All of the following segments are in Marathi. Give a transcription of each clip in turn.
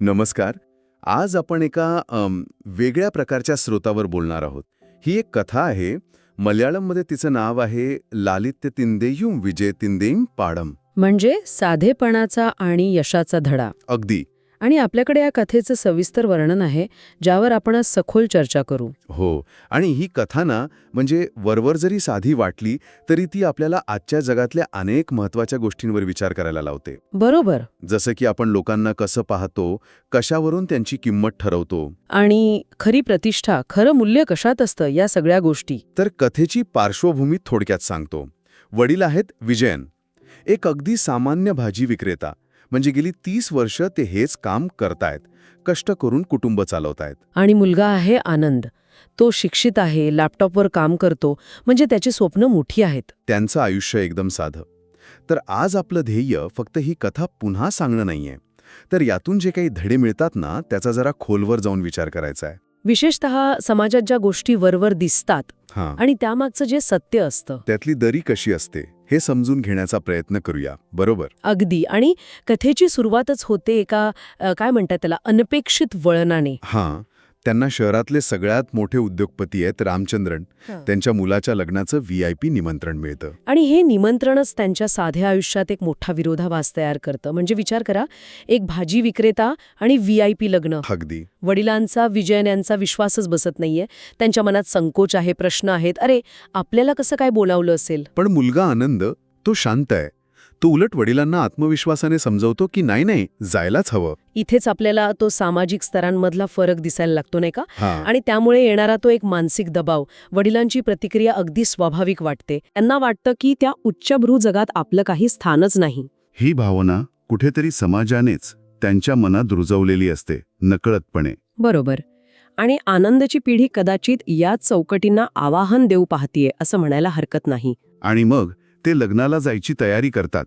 नमस्कार. आज आपण एका वेगळ्या प्रकारच्या स्रोतावर बोलणार आहोत. ही एक कथा आहे. मल्याळममध्ये तिचं नाव आहे लालित्य तिंदेयुम विजय तिंदेम पाडम. म्हणजे साधेपणाचा आणि यशाचा धडा. अगदी. आणि आपल्याकडे या कथेचं सविस्तर वर्णन आहे ज्यावर आपण आज सखोल चर्चा करू. हो आणि ही कथा ना म्हणजे वरवर जरी साधी वाटली तरी ती आपल्याला आजच्या जगातल्या अनेक महत्त्वाच्या गोष्टींवर विचार करायला लावते. बरोबर. जसं की आपण लोकांना कसं पाहतो कशावरून त्यांची किंमत ठरवतो. आणि खरी प्रतिष्ठा खरं मूल्य कशात असतं या सगळ्या गोष्टी. तर कथेची पार्श्वभूमी थोडक्यात सांगतो. वडील आहेत विजयन. एक अगदी सामान्य भाजी विक्रेता. म्हणजे गेली तीस वर्ष ते हेच काम करतायत कष्ट करून कुटुंब चालवतायत. आणि मुलगा आहे आनंद. तो शिक्षित आहे लॅपटॉपवर काम करतो म्हणजे त्याची स्वप्न मोठी आहेत. त्यांचं आयुष्य एकदम साधं. तर आज आपलं ध्येय फक्त ही कथा पुन्हा सांगणं नाहीये. तर यातून जे काही धडे मिळतात ना त्याचा जरा खोलवर जाऊन विचार करायचा आहे. विशेषतः समाजात ज्या गोष्टी वरवर दिसतात हां. आणि त्यामागचं जे सत्य असतं. त्यातली दरी कशी असते? हे समजून घेण्याचा प्रयत्न करूया. बरोबर? अगदी. आणि कथेची सुरुवातच होते एका काय म्हणतात त्याला अनपेक्षित वळणाने. हां. त्यांना शहरातले सगळ्यात मोठे उद्योगपती आहेत रामचंद्रन. त्यांच्या मुलाच्या लग्नाचं व्ही आय पी निमंत्रण मिळतं. आणि हे निमंत्रणच त्यांच्या साध्या आयुष्यात एक मोठा विरोधाभास तयार करतं. म्हणजे विचार करा एक भाजी विक्रेता आणि व्ही आय पी लग्न. अगदी. वडिलांचा विजयन यांचा विश्वासच बसत नाहीये. त्यांच्या मनात संकोच आहे प्रश्न आहेत. अरे आपल्याला कसं काय बोलावलं असेल? पण मुलगा आनंद तो शांत आहे. तो उलट वडिलांना आत्मविश्वासाने समजवतो की नाही नाही जायलाच हवं. इथेच आपल्याला तो सामाजिक स्तरांमधला फरक दिसायला लागतो नाही का? हां. आणि त्यामुळे येणारा तो एक मानसिक दबाव वडिलांची प्रतिक्रिया अगदी स्वाभाविक वाटते. त्यांना वाटतं की त्या उच्चभ्रू जगात आपलं काही स्थानच नाही. ही भावना कुठेतरी समाजानेच त्यांच्या मनात रुजवलेली असते नकळतपणे. बरोबर. आणि आनंदाची पिढी कदाचित याच चौकटींना आवाहन देऊ पाहतीये असं म्हणायला हरकत नाही. आणि मग ते लग्नाला जायची तयारी करतात.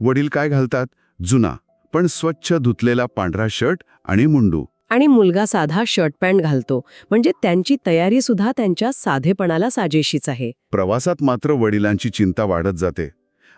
वडील काय घालतात? जुना पण स्वच्छ धुतलेला पांढरा शर्ट आणि मुंडू. आणि मुलगा साधा शर्ट पॅन्ट घालतो. म्हणजे त्यांची तयारी सुद्धा त्यांच्या साधेपणाला साजेशीच आहे. प्रवासात मात्र वडिलांची चिंता वाढत जाते.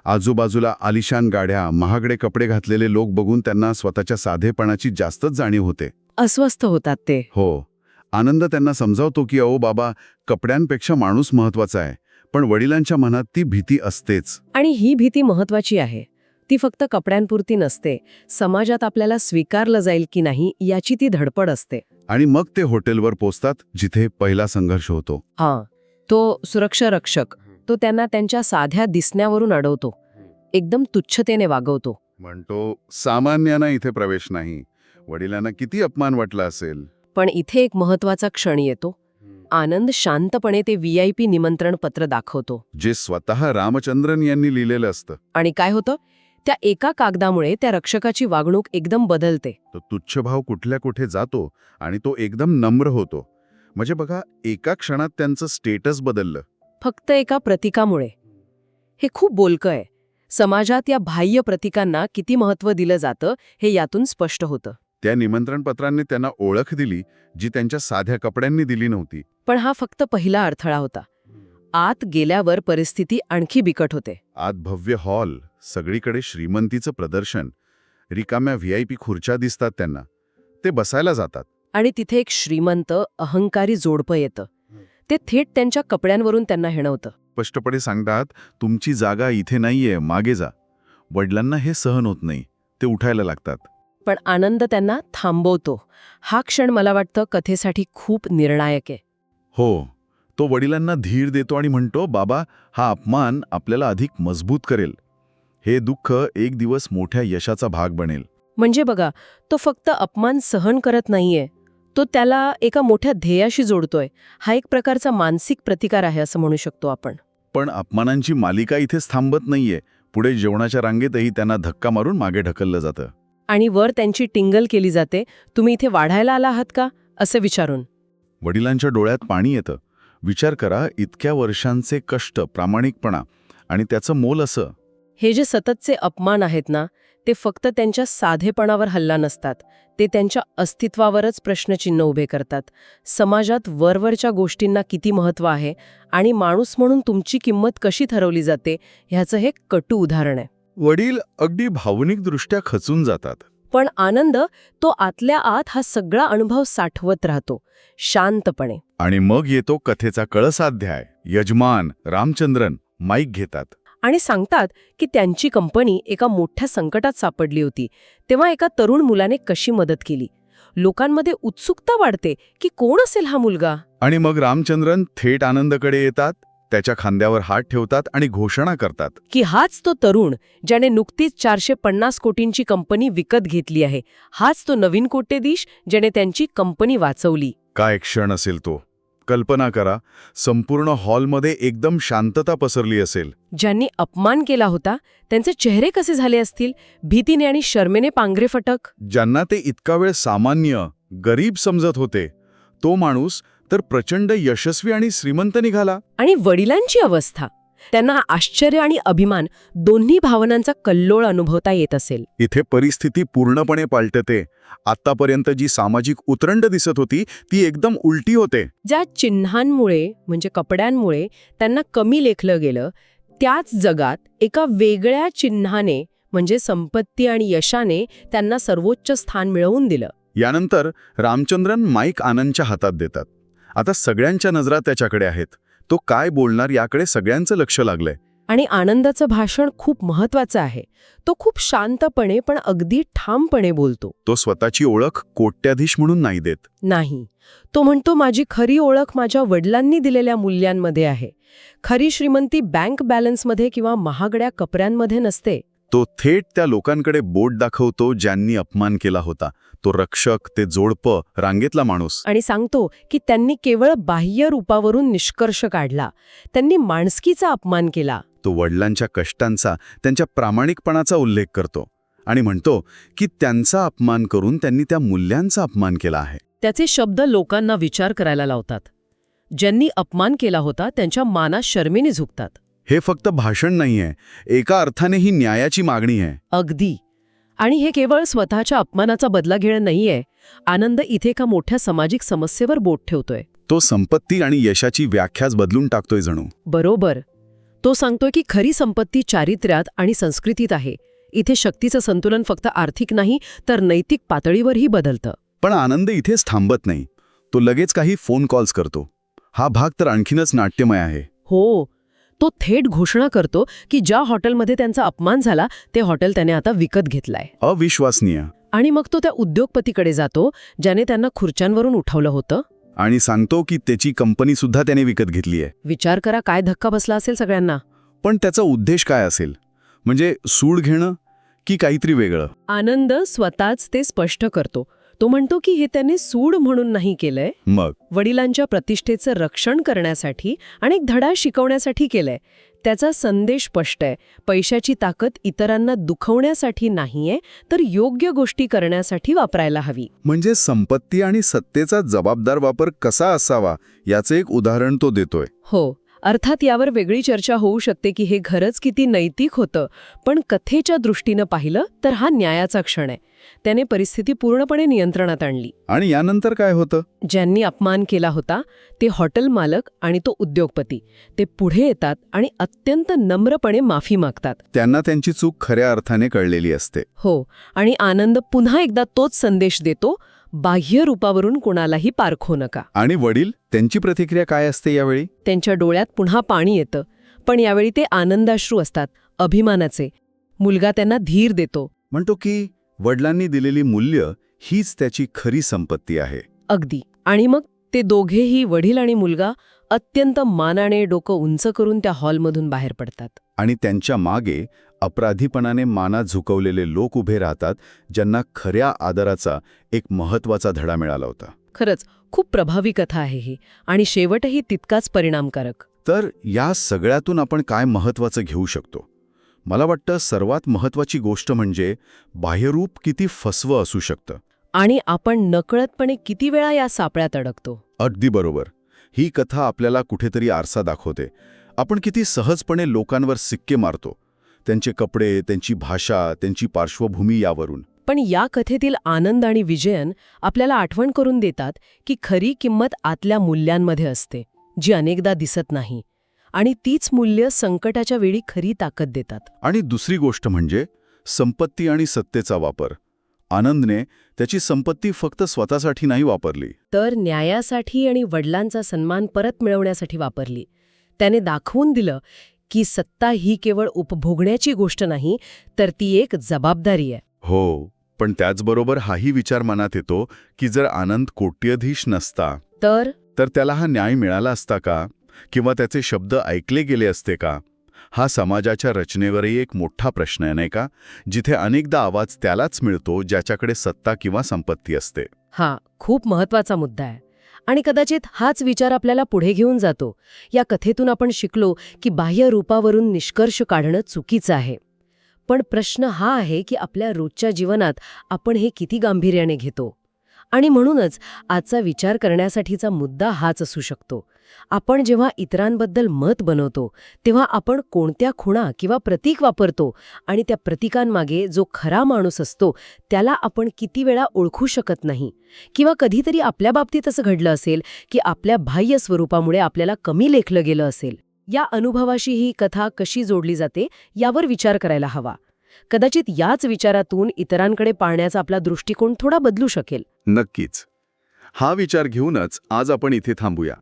आजूबाजूला आलिशान गाड्या महागडे कपडे घातलेले लोक बघून त्यांना स्वतःच्या साधेपणाची जास्तच जाणीव होते. अस्वस्थ होतात ते. हो. आनंद त्यांना समजावतो की अहो बाबा कपड्यांपेक्षा माणूस महत्त्वाचा आहे. पण वडिलांच्या मनात ती भीती असतेच. आणि ही भीती महत्वाची आहे. ती फक्त कपड्यांपुरती नसते. समाजात आपल्याला स्वीकारलं जाईल की नाही याची ती धडपड असते. आणि मग ते हॉटेलवर पोचतात जिथे पहिला संघर्ष होतो. हां. तो सुरक्षा रक्षक तो त्यांना त्यांच्या साध्या दिसण्यावरून अडवतो. एकदम तुच्छतेने वागवतो. म्हणतो सामान्यांना इथे प्रवेश नाही. वडिलांना किती अपमान वाटला असेल. पण इथे एक महत्त्वाचा क्षण येतो. आनंद शांतपणे ते व्ही आय पी निमंत्रण पत्र दाखवतो. जे स्वतः रामचंद्रन यांनी लिहिलेलं असतं. आणि काय होतं? त्या एका कागदामुळे त्या रक्षकाची वागणूक एकदम बदलते. तो तुच्छ भाव कुठल्या कुठे जातो आणि तो एकदम नम्र होतो. म्हणजे बघा एका क्षणात त्यांचं स्टेटस बदललं. फक्त एका प्रतीकामुळे. हे खूप बोलकं आहे समाजात या बाह्य प्रतीकांना किती महत्त्व दिलं जातं हे यातून स्पष्ट होतं. त्या निमंत्रण पत्रांनी त्यांना ओळख दिली जी त्यांच्या साध्या कपड्यांनी दिली नव्हती. पण हा फक्त पहिला अडथळा होता. आत गेल्यावर परिस्थिती आणखी बिकट होते. आत भव्य हॉल सगळीकडे श्रीमंतीचं प्रदर्शन. रिकाम्या व्ही आय पी खुर्च्या दिसतात त्यांना. ते बसायला जातात. आणि तिथे एक श्रीमंत अहंकारी जोडपं येतं. ते थेट त्यांच्या कपड्यांवरून त्यांना हिणवतं. स्पष्टपणे सांगतात तुमची जागा इथे नाहीये मागे जा. वडिलांना हे सहन होत नाही. ते उठायला लागतात. पण आनंद त्यांना थांबवतो. हा क्षण मला वाटतं कथेसाठी खूप निर्णायक आहे. हो तो वडिलांना धीर देतो आणि म्हणतो बाबा हा अपमान आपल्याला अधिक मजबूत करेल. हे दुःख एक दिवस मोठ्या यशाचा भाग बनेल. म्हणजे बघा तो फक्त अपमान सहन करत नाहीये. तो त्याला एका मोठ्या ध्येयाशी जोडतोय. हा एक प्रकारचा मानसिक प्रतिकार आहे असं म्हणू शकतो आपण. पण अपमानांची मालिका इथेच थांबत नाहीये. पुढे जेवणाच्या रांगेतही त्यांना धक्का मारून मागे ढकललं जातं. आणि वर त्यांची टिंगल केली जाते तुम्ही इथे वाढायला आला आहात का? असं विचारून. वडिलांच्या डोळ्यात पाणी येतं. विचार करा इतक्या वर्षांचे कष्ट प्रामाणिकपणा आणि त्याचं मोल असं. हे जे सततचे अपमान आहेत ना ते फक्त त्यांच्या साधेपणावर हल्ला नसतात. ते त्यांच्या अस्तित्वावरच प्रश्नचिन्ह उभे करतात. समाजात वरवरच्या गोष्टींना किती महत्त्व आहे आणि माणूस म्हणून तुमची किंमत कशी ठरवली जाते ह्याचं हे कटू उदाहरण आहे. वडील अगदी भावनिकदृष्ट्या खचून जातात. पण आनंद तो आतल्या आत हा सगळा अनुभव साठवत राहतो शांतपणे. आणि मग येतो कथेचा कळसाध्याय यजमान रामचंद्रन माईक घेतात. आणि सांगतात की त्यांची कंपनी एका मोठ्या संकटात सापडली होती तेव्हा एका तरुण मुलाने कशी मदत केली. लोकांमध्ये उत्सुकता वाढते की कोण असेल हा मुलगा? आणि मग रामचंद्रन थेट आनंदकडे येतात? त्याच्या खांद्यावर हात ठेवतात आणि घोषणा करतात. की हाच तो तरुण ज्याने नुकतीच चारशे पन्नास कोटींची कंपनी विकत घेतली आहे. हाच तो नवीन कोट्यधीश ज्याने त्यांची कंपनी वाचवली. काय क्षण असेल तो. कल्पना करा संपूर्ण हॉलमध्ये एकदम शांतता पसरली असेल. ज्यांनी अपमान केला होता त्यांचे चेहरे कसे झाले असतील? भीतीने आणि शर्मेने पांघरे फटक? ज्यांना ते इतका वेळ सामान्य गरीब समजत होते. तो माणूस तर प्रचंड यशस्वी आणि श्रीमंत निघाला. आणि वडिलांची अवस्था. त्यांना आश्चर्य आणि अभिमान दोन्ही भावनांचा कल्लोळ अनुभवता येत असेल. इथे परिस्थिती पूर्णपणे पालटते. आतापर्यंत जी सामाजिक उतरंड दिसत होती ती एकदम उलटी होते. ज्या चिन्हांमुळे म्हणजे कपड्यांमुळे त्यांना कमी लेखलं गेलं त्याच जगात एका वेगळ्या चिन्हाने म्हणजे संपत्ती आणि यशाने त्यांना सर्वोच्च स्थान मिळवून दिलं. यानंतर रामचंद्रन माईक आनंदच्या हातात देतात. आता सगळ्यांच्या नजरा त्याच्याकडे आहेत. तो काय बोलणार याकडे सगळ्यांचं लक्ष लागलंय. आणि आनंदाचं भाषण खूप महत्वाचं आहे. तो खूप शांतपणे पण अगदी ठामपणे बोलतो. तो स्वतःची ओळख कोट्याधीश म्हणून नाही देत. नाही. तो म्हणतो माझी खरी ओळख माझ्या वडिलांनी दिलेल्या मूल्यांमध्ये आहे. खरी श्रीमंती बँक बॅलन्समध्ये किंवा महागड्या कपड्यांमध्ये नसते. तो थेट त्या लोकांकडे बोट दाखवतो ज्यांनी अपमान केला होता. तो रक्षक ते जोडपं रांगेतला माणूस. आणि सांगतो की त्यांनी केवळ बाह्य रूपावरून निष्कर्ष काढला. त्यांनी माणसकीचा अपमान केला. तो वडिलांच्या कष्टांचा त्यांच्या प्रामाणिकपणाचा उल्लेख करतो आणि म्हणतो की त्यांचा अपमान करून त्यांनी त्या मूल्यांचा अपमान केला आहे. त्याचे शब्द लोकांना विचार करायला लावतात. ज्यांनी अपमान केला होता त्यांच्या मानास शर्मेने झुकतात. हे फक्त भाषण नाहीये. एका अर्थाने ही न्यायाची मागणी आहे. अगदी. आणि हे केवळ स्वतःच्या अपमानाचा बदला घेणं नाहीये. आनंद इथे एका मोठ्या सामाजिक समस्येवर बोट ठेवतोय. तो संपत्ती आणि यशाची व्याख्याच बदलून टाकतोय जणू. बरोबर. तो सांगतोय की खरी संपत्ती चारित्र्यात आणि संस्कृतीत आहे. इथे शक्तीचं संतुलन फक्त आर्थिक नाही तर नैतिक पातळीवरही बदलतं. पण आनंद इथेच थांबत नाही. तो लगेच काही फोन कॉल्स करतो. हा भाग तर आणखीनच नाट्यमय आहे. हो. तो थेट घोषणा करतो की ज्या हॉटेलमध्ये त्यांचा अपमान झाला ते हॉटेल त्याने आता विकत घेतलंय. अविश्वसनीय. आणि मग तो त्या उद्योगपतीकडे जातो ज्याने त्यांना खुर्च्यांवरून उठवलं होतं. आणि सांगतो की त्याची कंपनी सुद्धा त्याने विकत घेतली आहे. विचार करा काय धक्का बसला असेल सगळ्यांना. पण त्याचा उद्देश काय असेल? म्हणजे सूड घेणं की काहीतरी वेगळं? आनंद स्वतःच ते स्पष्ट करतो. तो म्हणतो की हे त्याने सूड म्हणून नाही केलंय. मग? वडिलांच्या प्रतिष्ठेचं रक्षण करण्यासाठी आणि एक धडा शिकवण्यासाठी केलंय. त्याचा संदेश स्पष्ट आहे. पैशाची ताकद इतरांना दुखवण्यासाठी नाहीये तर योग्य गोष्टी करण्यासाठी वापरायला हवी. म्हणजे संपत्ती आणि सत्तेचा जबाबदार वापर कसा असावा याचं एक उदाहरण तो देतोय. हो. अर्थात यावर वेगळी चर्चा होऊ शकते की हे खरंच किती नैतिक होतं. पण कथेच्या दृष्टीनं पाहिलं तर हा न्यायाचा क्षण आहे. त्याने परिस्थिती पूर्णपणे नियंत्रणात आणली. आणि यानंतर काय होतं? ज्यांनी अपमान केला होता ते हॉटेल मालक आणि तो उद्योगपती. ते पुढे येतात आणि अत्यंत नम्रपणे माफी मागतात. त्यांना त्यांची चूक खऱ्या अर्थाने कळलेली असते. हो आणि आनंद पुन्हा एकदा तोच संदेश देतो बाह्य रूपावरून कोणालाही पारखू नका. आणि वडील त्यांची प्रतिक्रिया काय असते यावेळी? त्यांच्या डोळ्यात पुन्हा पाणी येतं. पण यावेळी ते आनंदाश्रू असतात अभिमानाचे. मुलगा त्यांना धीर देतो. म्हणतो की वडिलांनी दिलेली मूल्य हीच त्याची खरी संपत्ती आहे. अगदी. आणि मग ते दोघेही वडील आणि मुलगा अत्यंत मानाने डोकं उंच करून त्या हॉलमधून बाहेर पडतात. आणि त्यांच्या मागे अपराधीपणाने माना झुकवलेले लोक उभे राहतात ज्यांना खऱ्या आदराचा एक महत्त्वाचा धडा मिळाला होता. खरंच खूप प्रभावी कथा आहे ही आणि शेवटही तितकाच परिणामकारक. तर या सगळ्यातून आपण काय महत्वाचं घेऊ शकतो? मला वाटतं सर्वात महत्वाची गोष्ट म्हणजे बाह्यरूप किती फसवं असू शकतं. आणि आपण नकळतपणे किती वेळा या सापळ्यात अडकतो? अगदी बरोबर. ही कथा आपल्याला कुठेतरी आरसा दाखवते. आपण किती सहजपणे लोकांवर सिक्के मारतो. त्यांचे कपडे त्यांची भाषा त्यांची पार्श्वभूमी यावरून. पण या कथेतील आनंद आणि विजयन आपल्याला आठवण करून देतात की खरी किंमत आतल्या मूल्यांमध्ये असते जी अनेकदा दिसत नाही. आणि तीच मूल्य संकटाच्या वेळी खरी ताकद देतात. आणि दुसरी गोष्ट म्हणजे संपत्ती आणि सत्तेचा वापर. आनंदने त्याची संपत्ती फक्त स्वतःसाठी नाही वापरली. तर न्यायासाठी आणि वडिलांचा सन्मान परत मिळवण्यासाठी वापरली. त्याने दाखवून दिलं की सत्ता ही केवळ उपभोगण्याची गोष्ट नाही तर ती एक जबाबदारी आहे. हो पण त्याचबरोबर हाही विचार मनात येतो की जर आनंद कोट्यधीश नसता तर? तर त्याला हा न्याय मिळाला असता का? किंवा त्याचे शब्द ऐकले गेले असते का? हा समाजाच्या रचनेवरही एक मोठा प्रश्न आहे नाही का? जिथे अनेकदा आवाज त्यालाच मिळतो ज्याच्याकडे सत्ता किंवा संपत्ती असते. हा खूप महत्त्वाचा मुद्दा आहे. आणि कदाचित हाच विचार आपल्याला पुढे घेऊन जातो. या कथेतून आपण शिकलो की बाह्य रूपावरून निष्कर्ष काढणं चुकीचं आहे. पण प्रश्न हा आहे की आपल्या रोजच्या जीवनात आपण हे किती गांभीर्याने घेतो? आणि म्हणूनच आजचा विचार करण्यासाठीचा मुद्दा हाच असू शकतो. आपण जेव्हा इतरांबद्दल मत बनवतो तेव्हा आपण कोणत्या खुणा किंवा प्रतीक वापरतो आणि त्या प्रतीकांमागे जो खरा माणूस असतो त्याला आपण किती वेळा ओळखू शकत नाही? किंवा कधीतरी आपल्या बाबतीत असं घडलं असेल की आपल्या बाह्य स्वरूपामुळे आपल्याला कमी लेखलं गेलं असेल. या अनुभवाशी ही कथा कशी जोडली जाते यावर विचार करायला हवा. कदाचित याच विचारातून इतरांकडे पाहण्याचा आपला दृष्टिकोन थोडा बदलू शकेल. नक्कीच. हा विचार घेऊनच आज आपण इथे थांबूया.